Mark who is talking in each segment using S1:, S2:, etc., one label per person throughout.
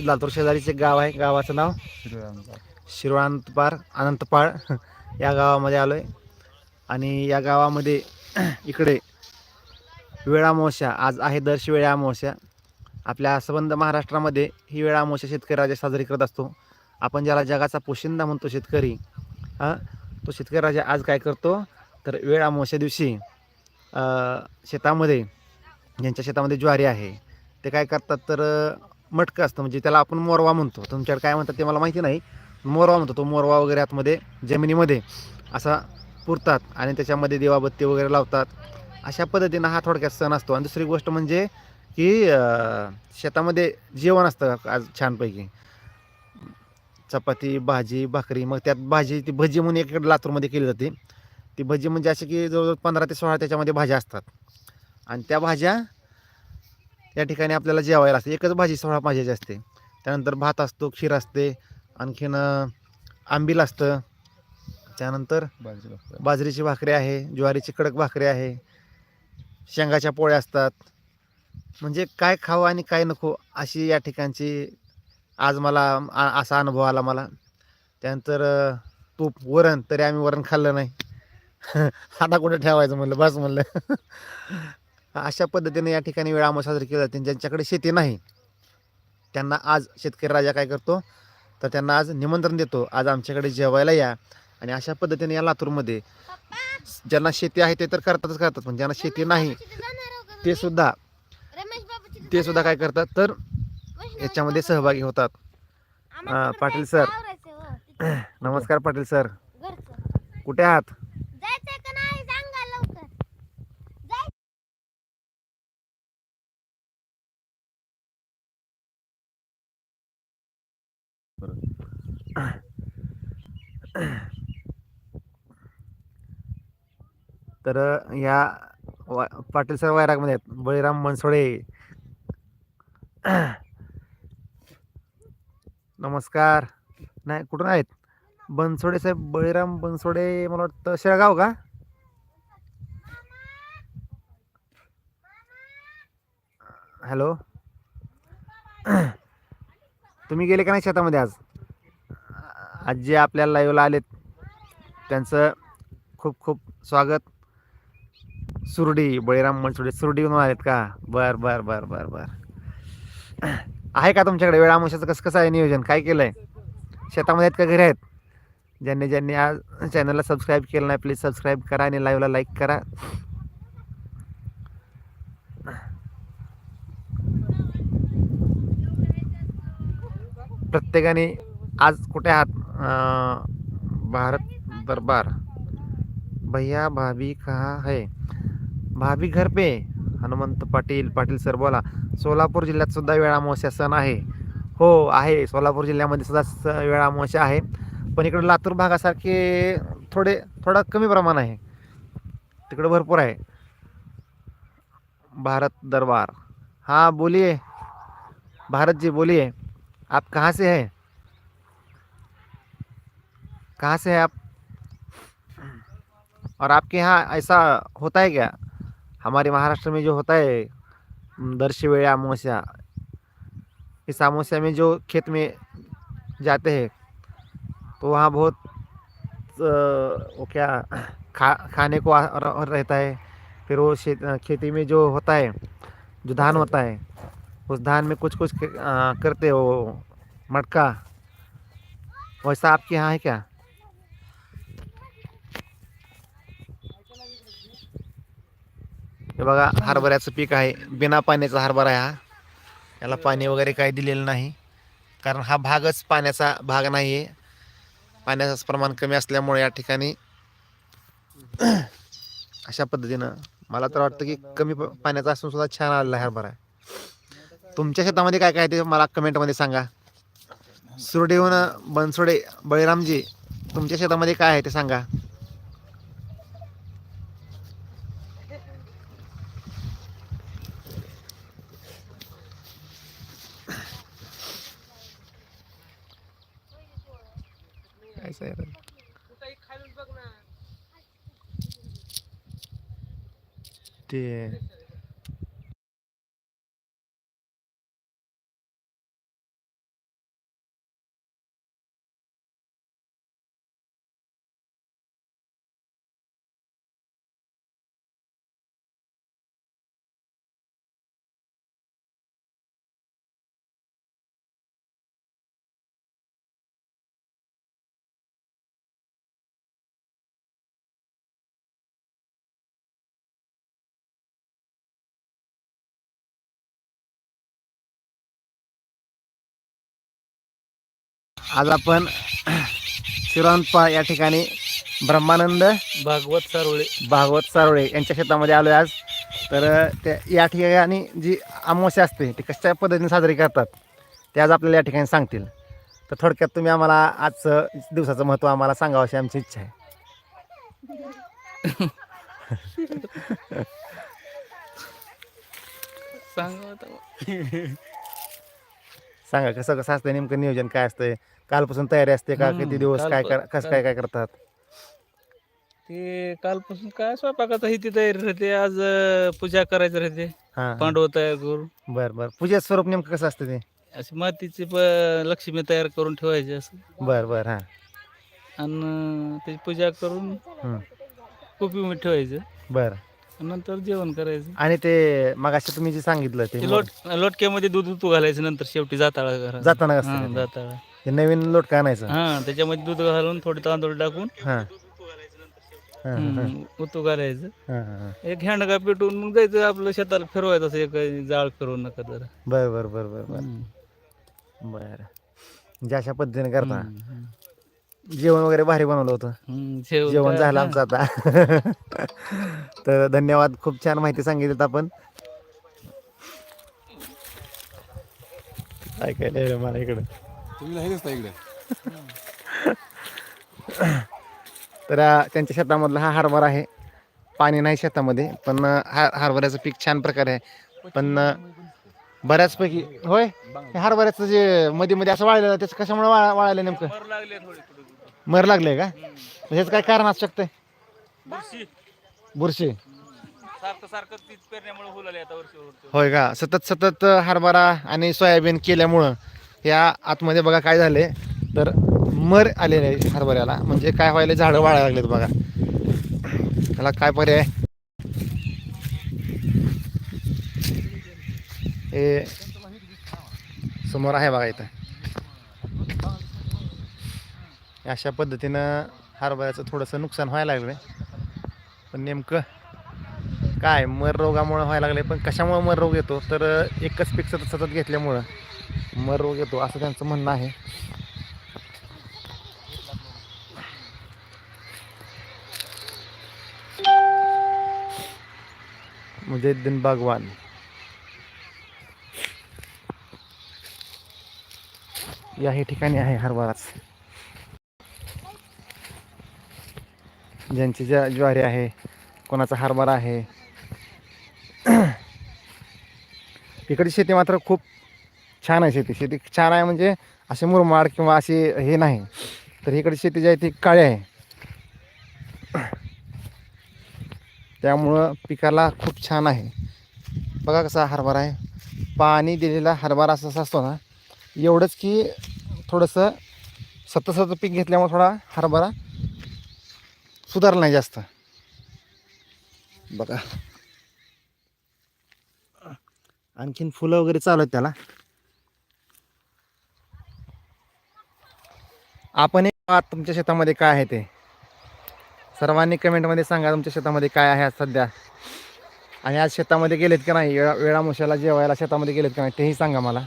S1: लातूर शेजारीचे एक गाव आहे. गावाचं नाव शिरवानंतपार अनंतपाळ या गावामध्ये आलो आहे आणि या गावामध्ये इकडे वेळा आज आहे दरशी वेळा आपल्या संबंध महाराष्ट्रामध्ये ही वेळा शेतकरी राजा साजरी करत असतो. आपण ज्याला जगाचा पोशिंदा म्हणतो शेतकरी हां तो शेतकरी राजा आज काय करतो? तर वेळ अमावस्या दिवशी शेतामध्ये ज्यांच्या शेतामध्ये ज्वारी आहे ते काय करतात? तर मटकं असतं. म्हणजे त्याला आपण मोरवा म्हणतो. तुमच्याकडे काय म्हणतात ते मला माहिती नाही. मोरवा म्हणतो तो मोरवा वगैरे आतमध्ये जमिनीमध्ये असा पुरतात आणि त्याच्यामध्ये देवाबत्ती वगैरे लावतात. अशा पद्धतीनं हा थोडक्यात सण असतो. आणि दुसरी गोष्ट म्हणजे की शेतामध्ये जेवण असतं आज छानपैकी. चपाती भाजी भाकरी मग त्यात भाजी ती भजी म्हणून एकीकडे लातूरमध्ये केली जाते. ती भजी म्हणजे अशी की जवळजवळ पंधरा ते सोळा त्याच्यामध्ये भाज्या असतात. आणि त्या भाज्या या ठिकाणी आपल्याला जेवायला असते. एकच भाजी सोळा भाज्याची असते. त्यानंतर भात असतो खीर असते आणखीन आंबील असतं. त्यानंतर बाजरीची भाकरी आहे ज्वारीची कडक भाकरी आहे शेंगाच्या पोळ्या असतात. म्हणजे काय खावं आणि काय नको अशी या ठिकाणची आज मला असा अनुभव आला मला. त्यानंतर तूप वरण तरी आम्ही वरण खाल्लं नाही. आता कुठे ठेवायचं म्हणलं? बस म्हणलं. अशा पद्धतीने या ठिकाणी वेळा साजरी केली जाते. ज्यांच्याकडे शेती नाही त्यांना आज शेतकरी राजा काय करतो? तर त्यांना आज निमंत्रण देतो. आज आमच्याकडे जेवायला या आणि अशा पद्धतीने या लातूरमध्ये ज्यांना शेती आहे ते तर करतातच करतात पण ज्यांना शेती नाही ते सुद्धा ते सुद्धा काय करतात? तर याच्यामध्ये सहभागी होतात. पाटील सर. नमस्कार पाटील सर. कुठे आहात
S2: जायचंय का नाही सांगा लवकर जाय
S1: तर या पाटील सर वैरागमध्ये आहेत. बळीराम बनसोडे नमस्कार. नाही कुठून आहेत? बनसोडे साहेब बळीराम बनसोडे मला वाटतं शेळगाव का? हॅलो? तुम्ही गेले का नाही शेतामध्ये आज? आज जे आपल्याला लाईव्हला आलेत त्यांचं खूप खूप स्वागत. सुरडी बळीराम मनसुडे सुरडीहून आलेत का? बर बर बर बर बर. आहे का तुमच्याकडे वेळामुशाचं कसं कसं आहे नियोजन? काय केलं आहे शेतामध्ये आहेत का? घरी आहेत? ज्यांनी ज्यांनी आज चॅनलला सबस्क्राईब केलं नाही प्लीज सबस्क्राईब करा आणि लाईव्हला लाईक करा. प्रत्येकाने आज कुठे आहात? भारत दरबार. भैया भाभी कहाँ है? भाभी घर पे? हनुमंत पाटील पाटील सर बोला सोलापूर जिल्ह्यात सुद्धा वेळा सण आहे. हो आहे. सोलापूर जिल्ह्यामध्ये सुद्धा स वेळा आहे. पण इकडे लातूर भागासारखे थोडे थोडा कमी प्रमाण आहे. तिकडे भरपूर आहे. भारत दरबार. हाँ बोलिए भारत जी बोलिए आप कहाँ से हैं? कहाँ से हैं आप? और आपके यहाँ ऐसा होता है क्या? हमारे महाराष्ट्र में जो होता है दर्शवेळ अमावस्या इस अमावस्या में जो खेत में जाते हैं तो वहाँ बहुत वो क्या, खा, खाने को रहता है। फिर वो खेती में जो होता है, जो धान होता है, उस धान में कुछ कुछ करते हो, मटका, वैसा आपके यहाँ है क्या? हे बघा हरभऱ्याचं पीक आहे. बिना पाण्याचा हरभरा आहे हा. याला पाणी वगैरे काही दिलेलं नाही. कारण हा भागच पाण्याचा भाग नाही आहे पाण्याचं प्रमाण कमी असल्यामुळे या ठिकाणी अशा पद्धतीनं मला तर वाटतं की कमी प- पाण्याचा असून सुद्धा छान आलेला आहे हरभरा. तुमच्या शेतामध्ये काय काय ते मला कमेंटमध्ये सांगा. सुरडेहून बनसोडे बळीरामजी तुमच्या शेतामध्ये काय आहे ते सांगा काय सांगायचं? ते आज आपण शिरोंपा या ठिकाणी ब्रह्मानंद
S3: भागवत सारोळे.
S1: भागवत सारोळे यांच्या शेतामध्ये आलो आज. तर त्या या ठिकाणी जी अमावस्या असते ती कशा पद्धतीने साजरी करतात ते आज आपल्याला या ठिकाणी सांगतील. तर थोडक्यात तुम्ही आम्हाला आजचं दिवसाचं महत्त्व आम्हाला सांगावं अशी आमची इच्छा आहे.
S3: सांगा
S1: कसं कसं असतं नेमकं नियोजन काय असतंय? कालपासून तयारी असते का?
S3: हम्म,
S1: किती दिवस काय
S3: कालप-
S1: कर कसं काय काय करतात?
S3: ते कालपासून काय स्वयंपाकाचा ही ती तयारी राहते. आज अं, पूजा करायची राहते.
S1: हां.
S3: पांडव तयार करून.
S1: बरं बरं. पूजेचं स्वरूप नेमकं कसं असतं ते?
S3: अशी मातीची प- लक्ष्मी तयार करून ठेवायची असं.
S1: बरं बरं हां.
S3: आणि त्याची पूजा करून
S1: हम्म.
S3: कुपीमध्ये ठेवायचं.
S1: बरं.
S3: आणि नंतर जेवण करायचं.
S1: आणि ते मगाशी तुम्ही जे सांगितलं ते
S3: ते लोट लोटक्यामध्ये दूध उतू घालायचं नंतर शेवटी जाताळा घरा
S1: जाताना कसं?
S3: जाताळा.
S1: ते नवीन लोटका आणायचं.
S3: हा त्याच्यामध्ये दूध घालून थोडे तांदूळ टाकून
S1: हां. हां हां
S3: हम्म, उतू घालायचं.
S1: हां हां
S3: एक हँडगा पेटवून मग जायचं आपलं शेताला फिरवायचं असं एक जाळ फिरवून नका जरा
S1: बरं बरं बरं बरं बरं.
S3: हम्म.
S1: बरं. म्हणजे अशा पद्धतीने करता.
S3: हम्म.
S1: जेवण वगैरे भारी बनवलं होतं.
S3: हम्म, जेवण
S1: झालं. आमचं आता. तर धन्यवाद खूप छान माहिती सांगितलीत आपण. ऐकायला येईल मला इकडं.
S4: तुम्ही राहिलेच ना इकडे.
S1: तर त्यांच्या शेतामधला हा हरभरा आहे. पाणी नाही शेतामध्ये पण हा हरभऱ्याचं पीक छान प्रकारे आहे. पण बऱ्याचपैकी होय? हे हरभऱ्याचं जे मध्ये मध्ये असं वाळलेलं त्याचं कशामुळे वा वाळायलं नेमकं?
S3: मर लागले थोडे थोडे थोडे.
S1: मर लागले का? ह्याचं काय कारण असू शकतंय?
S3: बुरशी.
S1: होय का? सतत सतत हरभरा आणि सोयाबीन केल्यामुळं या आतमध्ये बघा काय झाले तर मर आलेले आहे हरभऱ्याला. म्हणजे काय व्हायला झाडं वाळायला लागलेत बघा. त्याला काय पर्याय? हे समोर आहे बघा इथं. अशा पद्धतीनं हरभऱ्याचं थोडंसं नुकसान व्हायला लागलं पण नेमकं काय? मर रोगामुळं व्हायला लागले पण कशामुळं मर रोग येतो? तर एकच पीक सतत सतत घेतल्यामुळं. मर रोग येतो असं त्यांचं म्हणणं आहे. मुजैद्दीन बागवान. या हे ठिकाणी आहे हरभराच. ज्यांची ज्या ज्वारी आहे कोणाचा हरभरा आहे. इकडची शेती मात्र खूप छान आहे शेती. शेती छान आहे म्हणजे असे मुरमाड किंवा असे हे नाही. तर इकडे शेती जी आहे ती काळी आहे. त्यामुळं पिकाला खूप छान आहे. बघा कसा हरभरा आहे. पाणी दिलेला हरभरा असा असतो ना एवढंच की थोडंसं सतत सतत पीक घेतल्यामुळे थोडा हरभरा सुधारला नाही जास्त. बघा. आणखीन फुलं वगैरे चालू आहेत त्याला. आपण एक तुमच्या शेतामध्ये काय आहे ते. सर्वांनी कमेंटमध्ये सांगा तुमच्या शेतामध्ये काय आहे आज सध्या. आणि आज शेतामध्ये गेलेत का नाही? वेळा वेळामुशाला जेवायला शेतामध्ये गेलेत का नाही? तेही सांगा मला.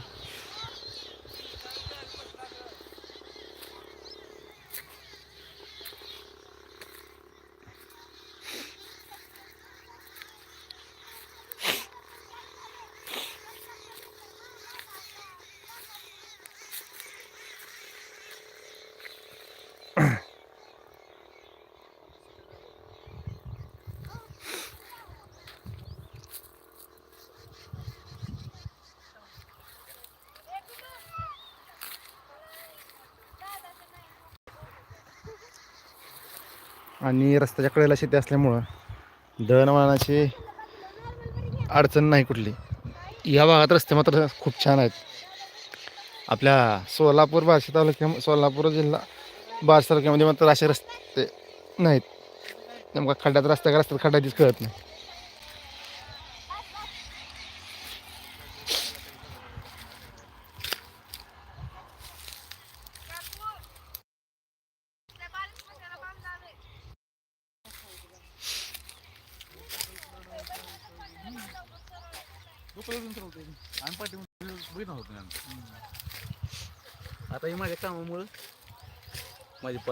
S1: आणि रस्त्याच्या कडेला शेती असल्यामुळं दळणवळणाची अडचण नाही कुठली. या भागात रस्ते मात्र खूप छान आहेत. आपल्या सोलापूर बार्शी तालुक्या सोलापूर जिल्हा बार्शी तालुक्यामध्ये मात्र असे रस्ते नाहीत. नेमका खड्ड्यात रस्त्या का रस्त्यात खड्ड्यातच कळत नाही.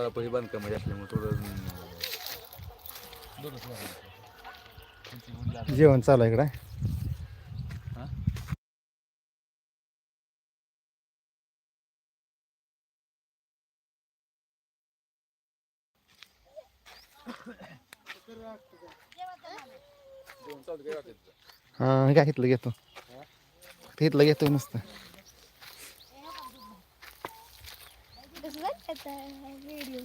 S3: पळापळी बांधकामाची असल्यामुळे थोडं.
S1: जेवण चालू आहे इकडं
S3: हा?
S1: हां काय घेतलं घेतो घेतलं घेतो नुसतं
S2: व्हिडिओ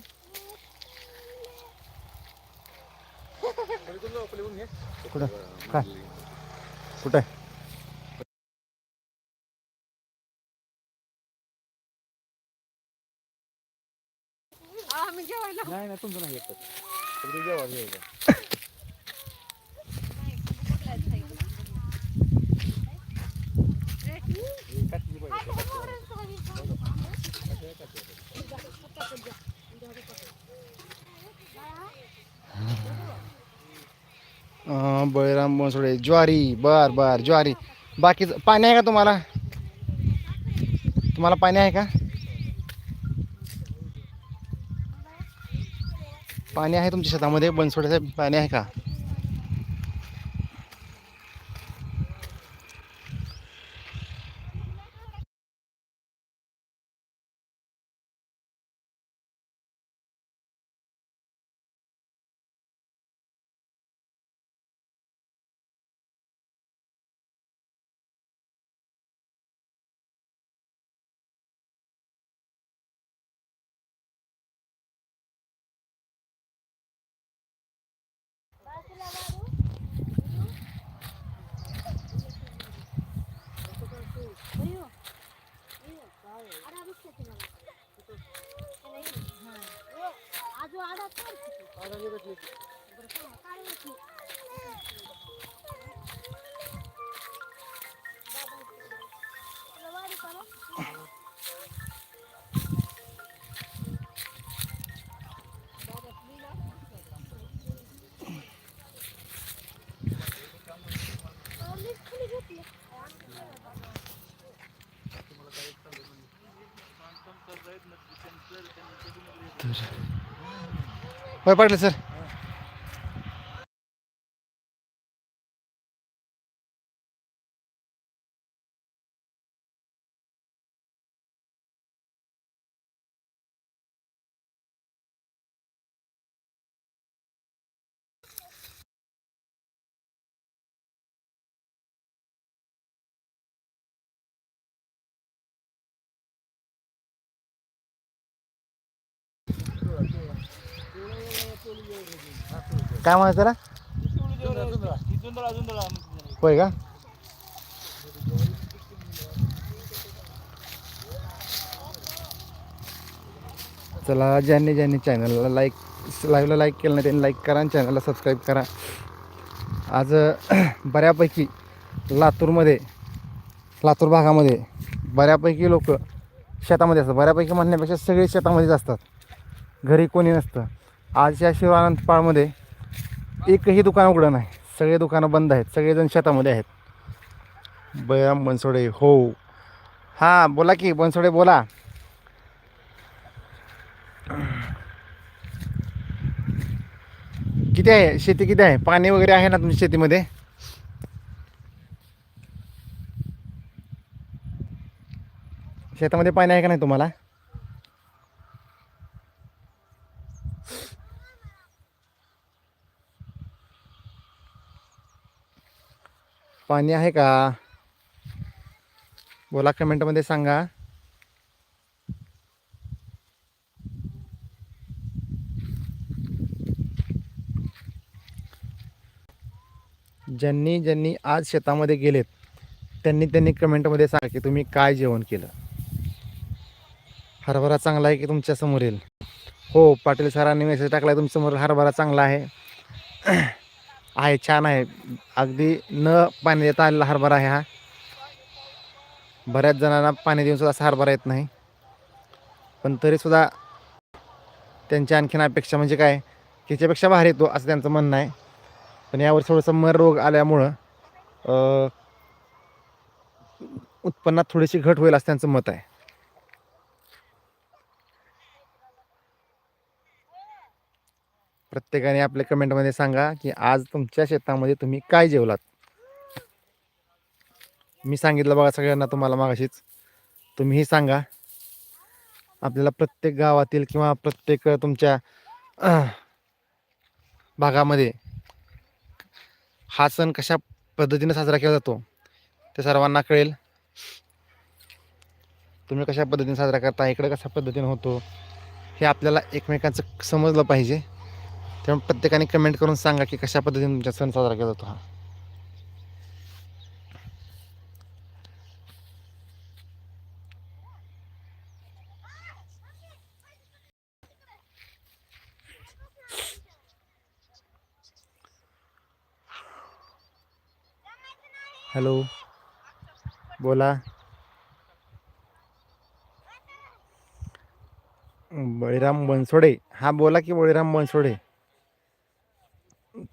S1: कुठं? काय? कुठं? आहे
S3: नाही नाही तुमचं नाही घेतलं फक्त जेवण घ्यायचं
S1: बळीराम बनसोडे. ज्वारी. बर बर. ज्वारी. बाकीचं पाणी आहे का तुम्हाला? तुम्हाला पाणी आहे का? पाणी आहे तुमच्या शेतामध्ये? बनसोड्याचं पाणी आहे का?
S2: आजू
S1: होय पाटील सर. काय म्हणत जरा होय का? चला ज्यांनी ज्यांनी चॅनलला लाईक लाईव्हला लाईक केलं नाही त्यांनी लाईक करा आणि चॅनलला सबस्क्राईब करा. आज बऱ्यापैकी लातूरमध्ये लातूर भागामध्ये बऱ्यापैकी लोक शेतामध्ये असतात. बऱ्यापैकी म्हणण्यापेक्षा सगळे शेतामध्येच असतात. घरी कोणी नसतं. आज या शिवानंद एकही दुकान उघडं नाही. सगळे दुकानं बंद आहेत. सगळेजण शेतामध्ये आहेत. बयाम बनसोडे हो. हां बोला की बनसोडे बोला. किती आहे? शेती किती आहे? पाणी वगैरे आहे ना तुमच्या शेतीमध्ये? शेतामध्ये पाणी आहे का नाही तुम्हाला? पाणी आहे का? बोला कमेंटमध्ये सांगा. ज्यांनी ज्यांनी आज शेतामध्ये गेलेत त्यांनी त्यांनी कमेंटमध्ये सांगा की तुम्ही काय जेवण केलं? हरभरा चांगला आहे की तुमच्यासमोर येईल हो पाटील सरांनी मेसेज टाकला आहे तुमच्यासमोर हरभरा चांगला आहे. आहे छान आहे. अगदी न पाणी देता आलेला हरभरा आहे हा. बऱ्याच जणांना पाणी देऊन सुद्धा असा हरभरा येत नाही. पण तरीसुद्धा त्यांच्या आणखीन अपेक्षा म्हणजे काय? की त्याच्यापेक्षा भारी येतो असं त्यांचं म्हणणं आहे. पण यावर थोडंसं मर रोग आल्यामुळं उत्पन्नात थोडीशी घट होईल असं त्यांचं मत आहे. प्रत्येकाने आपल्या कमेंटमध्ये सांगा की आज तुमच्या शेतामध्ये तुम्ही काय जेवलात? मी सांगितलं बघा सगळ्यांना तुम्हाला मागाशीच. तुम्हीही सांगा. आपल्याला प्रत्येक गावातील किंवा प्रत्येक तुमच्या भागामध्ये हा सण कशा पद्धतीने साजरा केला जातो ते सर्वांना कळेल. तुम्ही कशा पद्धतीने साजरा करता इकडे कशा पद्धतीने होतो हे आपल्याला एकमेकांचं समजलं पाहिजे. त्यामुळे प्रत्येकाने कमेंट करून सांगा की कशा पद्धतीने तुमचा सण साजरा केला जातो हा. हॅलो बोला. बळीराम बनसोडे. हा बोला की बळीराम बनसोडे.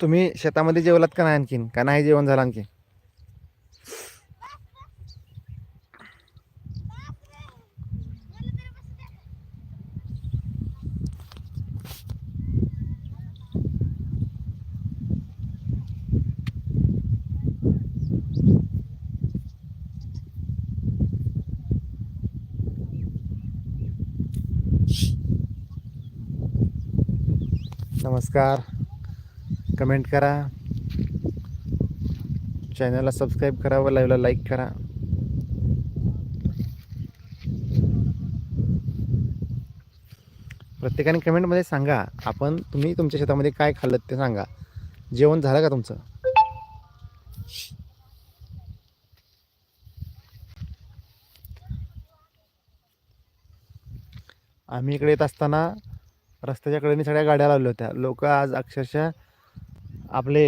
S1: तुम्ही शेतामध्ये जेवलात का नाही आणखीन? का नाही जेवण झालं आणखी नमस्कार. कमेंट करा. चॅनलला सबस्क्राईब करा व लाईव्हला लाईक करा. प्रत्येकाने कमेंटमध्ये सांगा आपण तुम्ही तुमच्या शेतामध्ये काय खाल्लं ते सांगा. जेवण झालं का तुमचं? आम्ही इकडे येत असताना रस्त्याच्या कडेने सगळ्या गाड्या लावल्या होत्या. लोक आज अक्षरशः आपले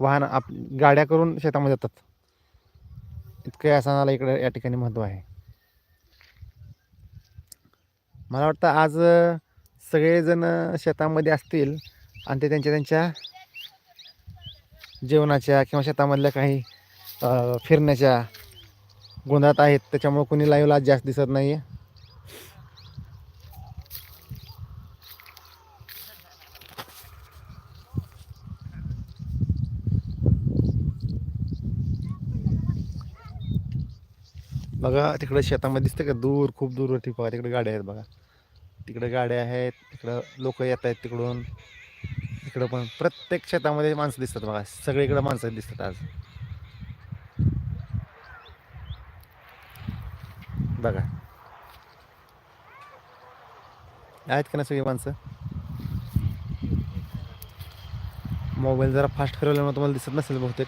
S1: वाहन आप गाड्या करून शेतामध्ये जातात इतकं या सणाला इकडे या ठिकाणी महत्त्व आहे. मला वाटतं आज सगळेजण शेतामध्ये असतील आणि ते त्यांच्या त्यांच्या जेवणाच्या किंवा शेतामधल्या काही फिरण्याच्या गोंधळात आहेत. त्याच्यामुळे कोणी लाईव्हला आज जास्त दिसत नाही आहे बघा तिकडं शेतामध्ये दिसतं का? दूर खूप दूरवरती बघा तिकडे गाड्या आहेत बघा. तिकडे गाड्या आहेत तिकडं लोक येत आहेत तिकडून. इकडं पण प्रत्येक शेतामध्ये माणसं दिसतात बघा. सगळीकडे माणसं दिसतात आज. बघा. आहेत का ना सगळी माणसं? मोबाईल जरा फास्ट फिरवल्यामुळे तुम्हाला दिसत नसेल बहुतेक.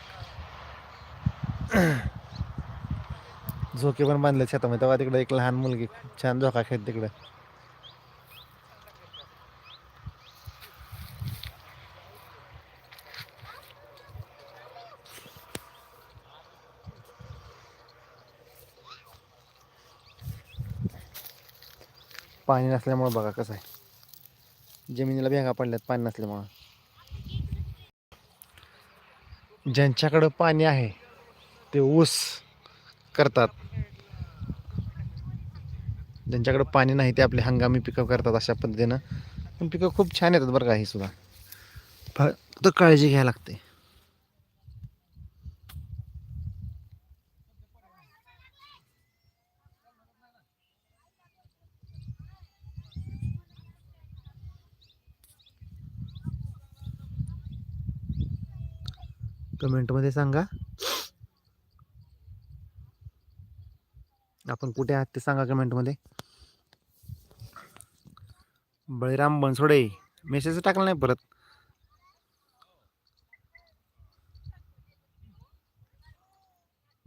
S1: झोके पण बांधले शेतामध्ये. तेव्हा तिकडे एक लहान मुलगी खूप छान झोका खेळ तिकडे. पाणी नसल्यामुळं बघा कसं आहे. जमिनीला भेगा पडल्यात पाणी नसल्यामुळं. ज्यांच्याकडं पाणी आहे ते ऊस करतात. ज्यांच्याकडे पाणी नाही ते आपले हंगामी पिकअप करतात अशा पद्धतीनं. पण पिकं खूप छान येतात बरं का हे सुद्धा. फक्त काळजी घ्यायला लागते. कमेंटमध्ये सांगा. आपण कुठे आहात ते सांगा कमेंटमध्ये. बळीराम बनसोडे मेसेज टाकला नाही परत.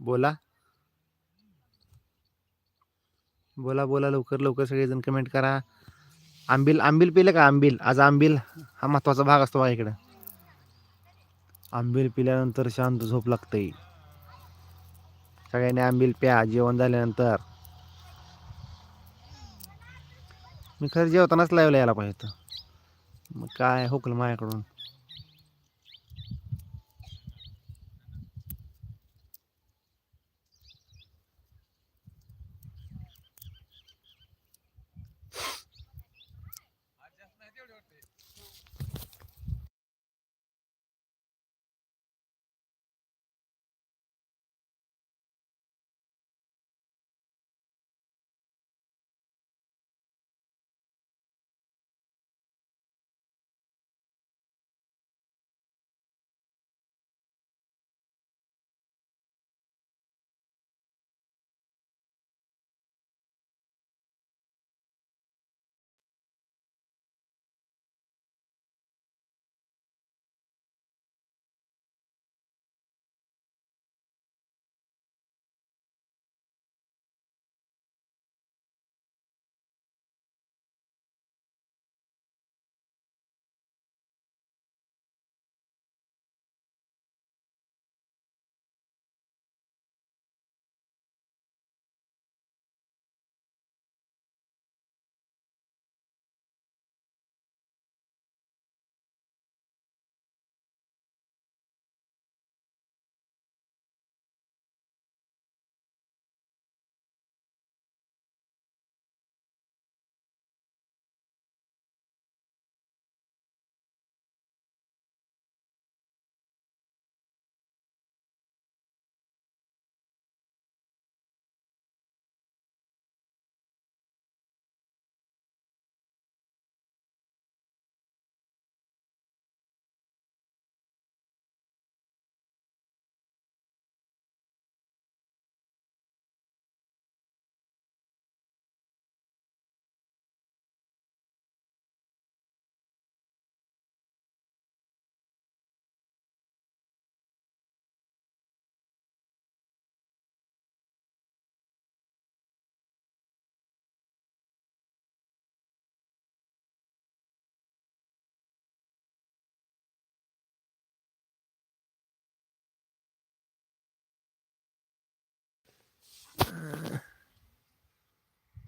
S1: बोला. बोला बोला लवकर लवकर सगळेजण कमेंट करा. आंबील आंबील पिलं का आंबील? आज आंबील हा महत्त्वाचा भाग असतो बघा इकडं. आंबील पिल्यानंतर शांत झोप लागते. सगळ्यांनी आंबील प्या जेवण झाल्यानंतर. मी खरं जेवतानाच लावलं यायला पाहिजे होतं. मग काय हुकलं माझ्याकडून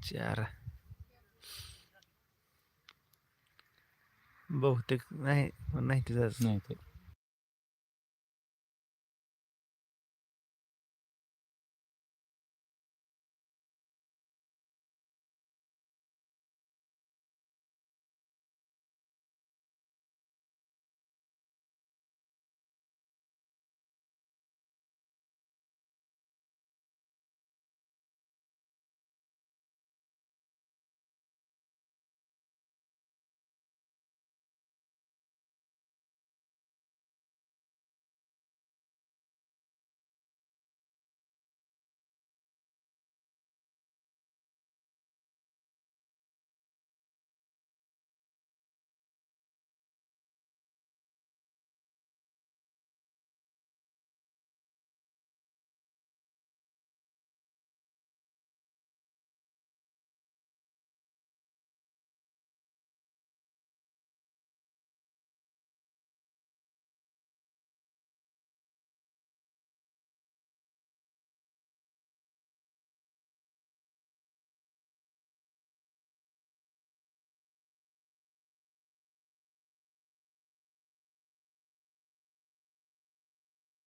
S1: चार बहुतेक नाही नाही तिथं
S3: नाही ते